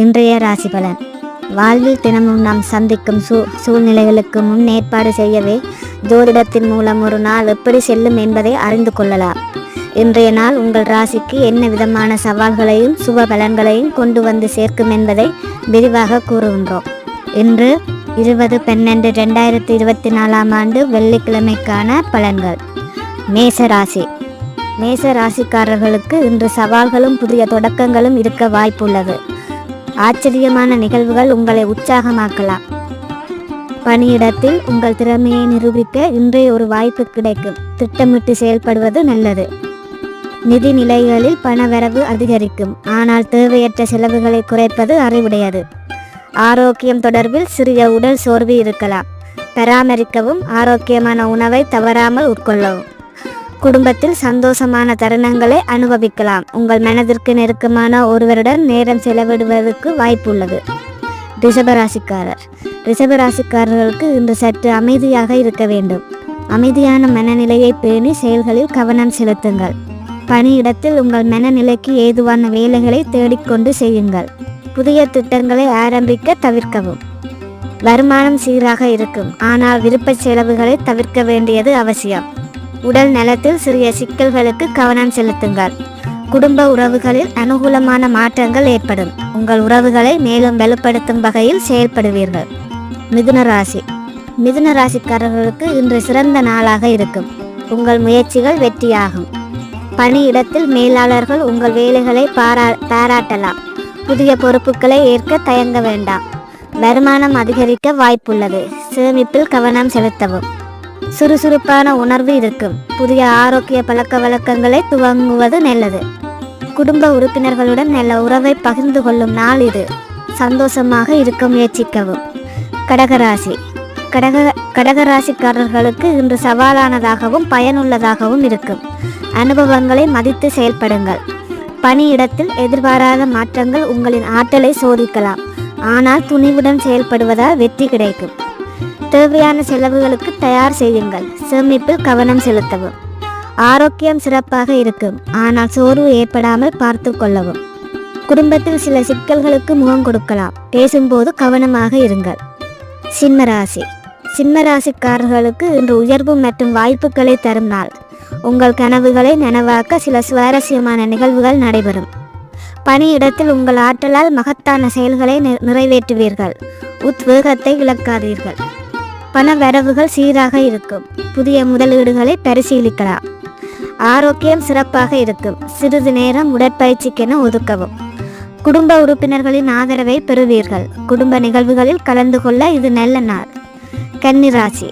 இன்றைய ராசி பலன். வாழ்வில் தினமும் நாம் சந்திக்கும் சூ சூழ்நிலைகளுக்கு முன் ஏற்பாடு செய்யவே ஜோதிடத்தின் மூலம் ஒரு நாள் எப்படி செல்லும் என்பதை அறிந்து கொள்ளலாம். இன்றைய நாள் உங்கள் ராசிக்கு என்ன விதமான சவால்களையும் சுப பலன்களையும் கொண்டு வந்து சேர்க்கும் என்பதை விரிவாக கூறுகின்றோம். இன்று இருபது பன்னெண்டு ரெண்டாயிரத்தி இருபத்தி நாலாம் ஆண்டு வெள்ளிக்கிழமைக்கான பலன்கள். மேச ராசி. மேச ராசிக்காரர்களுக்கு இன்று சவால்களும் புதிய தொடக்கங்களும் இருக்க வாய்ப்புள்ளது. ஆச்சரியமான நிகழ்வுகள் உங்களை உற்சாகமாக்கலாம். பணியிடத்தில் உங்கள் திறமையை நிரூபிக்க இன்றைய ஒரு வாய்ப்பு கிடைக்கும். திட்டமிட்டு செயல்படுவது நல்லது. நிதி நிலைகளில் பணவரவு அதிகரிக்கும். ஆனால் தேவையற்ற செலவுகளை குறைப்பது அறிவுடையது ஆரோக்கியம் தொடர்பில் சிறிய உடல் சோர்வு இருக்கலாம். பராமரிக்கவும் ஆரோக்கியமான உணவை தவறாமல் உட்கொள்ளவும். குடும்பத்தில் சந்தோஷமான தருணங்களை அனுபவிக்கலாம். உங்கள் மனதிற்கு நெருக்கமான ஒருவருடன் நேரம் செலவிடுவதற்கு வாய்ப்புள்ளது. ரிஷபராசிக்காரர். ரிஷபராசிக்காரர்களுக்கு இன்று சற்று அமைதியாக இருக்க வேண்டும். அமைதியான மனநிலையை பேணி செயல்களில் கவனம் செலுத்துங்கள். பணியிடத்தில் உங்கள் மனநிலைக்கு ஏதுவான வேலைகளை தேடிக்கொண்டு செய்யுங்கள். புதிய திட்டங்களை ஆரம்பிக்க தவிர்க்கவும். வருமானம் சீராக இருக்கும். ஆனால் விருப்ப செலவுகளை தவிர்க்க வேண்டியது அவசியம். உடல் நலத்தில் சிறிய சிக்கல்களுக்கு கவனம் செலுத்துங்கள். குடும்ப உறவுகளில் அனுகூலமான மாற்றங்கள் ஏற்படும். உங்கள் உறவுகளை மேலும் வலுப்படுத்தும் வகையில் செயல்படுவீர்கள். மிதுன ராசி. மிதுன ராசிக்காரர்களுக்கு இன்று சிறந்த நாளாக இருக்கும். உங்கள் முயற்சிகள் வெற்றியாகும். பணியிடத்தில் மேலாளர்கள் உங்கள் வேலைகளை பாரா பாராட்டலாம். புதிய பொறுப்புகளை ஏற்க தயங்க வேண்டாம். வருமானம் அதிகரிக்க வாய்ப்புள்ளது. சேமிப்பில் கவனம் செலுத்தவும். சுறுசுறுப்பான உணர்வு இருக்கும். புதிய ஆரோக்கிய பழக்க வழக்கங்களை துவங்குவது நல்லது. குடும்ப உறுப்பினர்களுடன் நல்ல உறவை பகிர்ந்து கொள்ளும் நாள் இது. சந்தோஷமாக இருக்க முயற்சிக்கவும். கடகராசி. கடக கடகராசிக்காரர்களுக்கு இன்று சவாலானதாகவும் பயனுள்ளதாகவும் இருக்கும். அனுபவங்களை மதித்து செயல்படுங்கள். பணியிடத்தில் எதிர்பாராத மாற்றங்கள் உங்களின் ஆற்றலை சோதிக்கலாம். ஆனால் துணிவுடன் செயல்படுவதால் வெற்றி கிடைக்கும். தேவையான செலவுகளுக்கு தயார் செய்யுங்கள். சேமிப்பில் கவனம் செலுத்தவும். ஆரோக்கியம் சிறப்பாக இருக்கும். ஆனால் சோர்வு ஏற்படாமல் பார்த்து கொள்ளவும். குடும்பத்தில் சில சிக்கல்களுக்கு முகம் கொடுக்கலாம். பேசும்போது கவனமாக இருங்கள். சிம்மராசி சிம்மராசிக்காரர்களுக்கு இன்று உயர்வு மற்றும் வாய்ப்புகளை தரும் நாள். உங்கள் கனவுகளை நனவாக்க சில சுவாரஸ்யமான நிகழ்வுகள் நடைபெறும். பணியிடத்தில் உங்கள் ஆற்றலால் மகத்தான செயல்களை நிறைவேற்றுவீர்கள். உத்வேகத்தை இழக்காதீர்கள். பண வரவுகள் சீராக இருக்கும். புதிய முதலீடுகளை பரிசீலிக்கலாம். ஆரோக்கியம் சிறப்பாக இருக்கும். சிறிது நேரம் உடற்பயிற்சிக்கென ஒதுக்கவும். குடும்ப உறுப்பினர்களின் ஆதரவை பெறுவீர்கள். குடும்ப நிகழ்வுகளில் கலந்து கொள்ள இது நல்ல நாள். கன்னிராசி.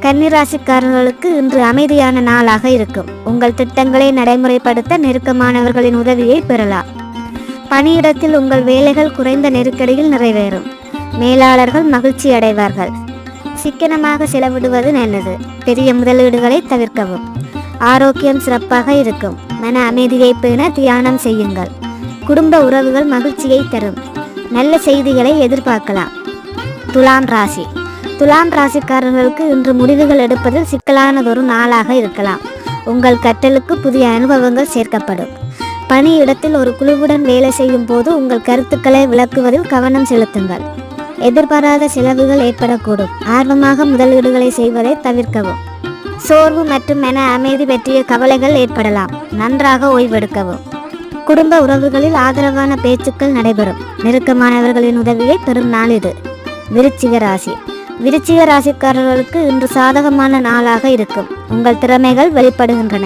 கன்னிராசிக்காரர்களுக்கு இன்று அமைதியான நாளாக இருக்கும். உங்கள் திட்டங்களை நடைமுறைப்படுத்த நெருக்கமானவர்களின் உதவியை பெறலாம். பணியிடத்தில் உங்கள் வேலைகள் குறைந்த நெருக்கடியில் நிறைவேறும். மேலாளர்கள் மகிழ்ச்சி அடைவார்கள் சிக்கனமாக செலவிடுவது நல்லது. பெரிய முதலீடுகளை தவிர்க்கவும். ஆரோக்கியம் சிறப்பாக இருக்கும். மன அமைதியை பேண தியானம் செய்யுங்கள். குடும்ப உறவுகள் மகிழ்ச்சியை தரும். நல்ல செய்திகளை எதிர்பார்க்கலாம். துலாம் ராசி. துலாம் ராசிக்காரர்களுக்கு இன்று முடிவுகள் எடுப்பதில் சிக்கலானதொரு நாளாக இருக்கலாம். உங்கள் கற்றலுக்கு புதிய அனுபவங்கள் சேர்க்கப்படும். பணியிடத்தில் ஒரு குழுவுடன் வேலை செய்யும் போது உங்கள் கருத்துக்களை விளக்குவதில் கவனம் செலுத்துங்கள். எதிர்பாராத செலவுகள் ஏற்படக்கூடும். ஆர்வமாக முதலீடுகளை செய்வதை தவிர்க்கவும். சோர்வு மற்றும் என அமைதி பற்றிய கவலைகள் ஏற்படலாம். நன்றாக ஓய்வெடுக்கவும். குடும்ப உறவுகளில் ஆதரவான பேச்சுக்கள் நடைபெறும். நெருக்கமானவர்களின் உதவியை பெறும் நாள் இது. விருச்சிக ராசி. விருச்சிக ராசிக்காரர்களுக்கு இன்று சாதகமான நாளாக இருக்கும். உங்கள் திறமைகள் வெளிப்படுகின்றன.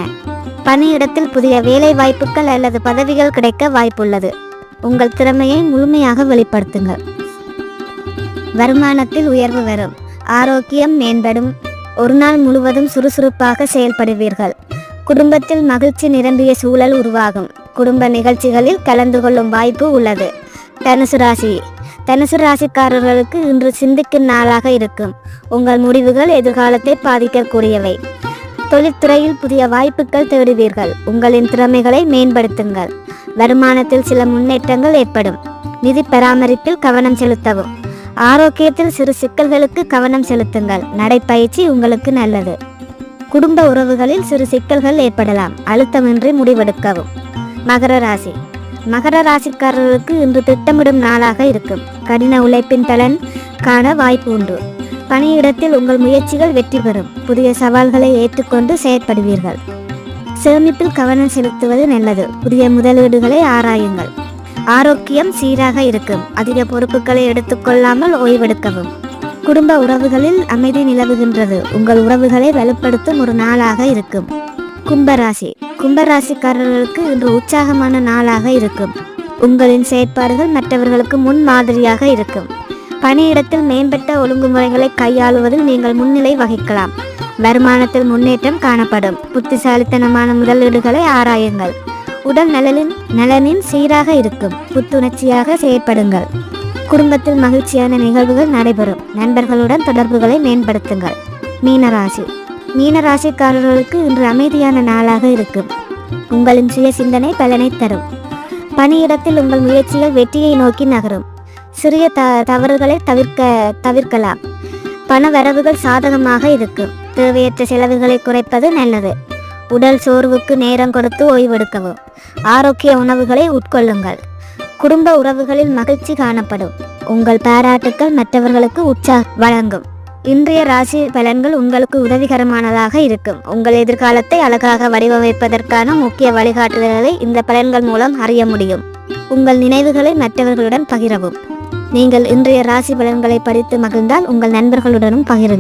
பணியிடத்தில் புதிய வேலை வாய்ப்புகள் அல்லது பதவிகள் கிடைக்க வாய்ப்புள்ளது. உங்கள் திறமையை முழுமையாக வெளிப்படுத்துங்கள். வருமானத்தில் உயர்வு வரும். ஆரோக்கியம் மேம்படும். ஒரு நாள் முழுவதும் சுறுசுறுப்பாக செயல்படுவீர்கள். குடும்பத்தில் மகிழ்ச்சி நிரம்பிய சூழல் உருவாகும். குடும்ப நிகழ்ச்சிகளில் கலந்து கொள்ளும் வாய்ப்பு உள்ளது. தனுசு ராசி. தனுசு ராசிக்காரர்களுக்கு இன்று சிந்திக்கும் நாளாக இருக்கும். உங்கள் முடிவுகள் எதிர்காலத்தை பாதிக்கக்கூடியவை. தொழில்துறையில் புதிய வாய்ப்புகள் தேடுவீர்கள். உங்களின் திறமைகளை மேம்படுத்துங்கள். வருமானத்தில் சில முன்னேற்றங்கள் ஏற்படும். நிதி பராமரிப்பில் கவனம் செலுத்தவும். ஆரோக்கியத்தில் சிறு சிக்கல்களுக்கு கவனம் செலுத்துங்கள். நடைப்பயிற்சி உங்களுக்கு நல்லது. குடும்ப உறவுகளில் சிறு சிக்கல்கள் ஏற்படலாம். அழுத்தமின்றி முடிவெடுக்கவும். மகர ராசி. மகர ராசிக்காரர்களுக்கு இன்று திட்டமிடும் நாளாக இருக்கும். கடின உழைப்பின் பலன் காண வாய்ப்பு உண்டு. பணியிடத்தில் உங்கள் முயற்சிகள் வெற்றி பெறும். புதிய சவால்களை ஏற்றுக்கொண்டு செயற்படுவீர்கள். சேமிப்பில் கவனம் செலுத்துவது நல்லது. புதிய முதலீடுகளை ஆராயுங்கள். ஆரோக்கியம் சீராக இருக்கும். அதிக பொறுப்புகளை எடுத்துக்கொள்ளாமல் ஓய்வெடுக்கவும். குடும்ப உறவுகளில் அமைதி நிலவுகின்றது. உங்கள் உறவுகளை வலுப்படுத்தும் ஒரு நாளாக இருக்கும். கும்பராசி. கும்பராசிக்காரர்களுக்கு இன்று உற்சாகமான நாளாக இருக்கும். உங்களின் செயற்பாடுகள் மற்றவர்களுக்கு முன் மாதிரியாக இருக்கும். பணியிடத்தில் மேம்பட்ட ஒழுங்குமுறைகளை கையாளுவதில் நீங்கள் முன்னிலை வகிக்கலாம். வருமானத்தில் முன்னேற்றம் காணப்படும். புத்திசாலித்தனமான முதலீடுகளை ஆராயுங்கள். உடல் நலனின் நலனின் சீராக இருக்கும். புத்துணர்ச்சியாக செயற்படுங்கள். குடும்பத்தில் மகிழ்ச்சியான நிகழ்வுகள் நடைபெறும். நண்பர்களுடன் தொடர்புகளை மேம்படுத்துங்கள். மீனராசி. மீனராசிக்காரர்களுக்கு இன்று அமைதியான நாளாக இருக்கும். உங்களின் சுய சிந்தனை பலனை தரும். பணியிடத்தில் உங்கள் முயற்சிகள் வெற்றியை நோக்கி நகரும். சிறிய த தவறுகளை தவிர்க்க தவிர்க்கலாம். பண வரவுகள் சாதகமாக இருக்கும். தேவையற்ற செலவுகளை குறைப்பது நல்லது. உடல் சோர்வுக்கு நேரம் கொடுத்து ஓய்வெடுக்கவும். ஆரோக்கிய உணவுகளை உட்கொள்ளுங்கள். குடும்ப உறவுகளில் மகிழ்ச்சி காணப்படும். உங்கள் பாராட்டுக்கள் மற்றவர்களுக்கு உற்சா வழங்கும். இன்றைய ராசி பலன்கள் உங்களுக்கு உதவிகரமானதாக இருக்கும். உங்கள் எதிர்காலத்தை அழகாக வடிவமைப்பதற்கான முக்கிய வழிகாட்டுதல்களை இந்த பலன்கள் மூலம் அறிய முடியும். உங்கள் நினைவுகளை மற்றவர்களுடன் பகிரவும். நீங்கள் இன்றைய ராசி பலன்களை படித்து மகிழ்ந்தால் உங்கள் நண்பர்களுடனும் பகிருங்கள்.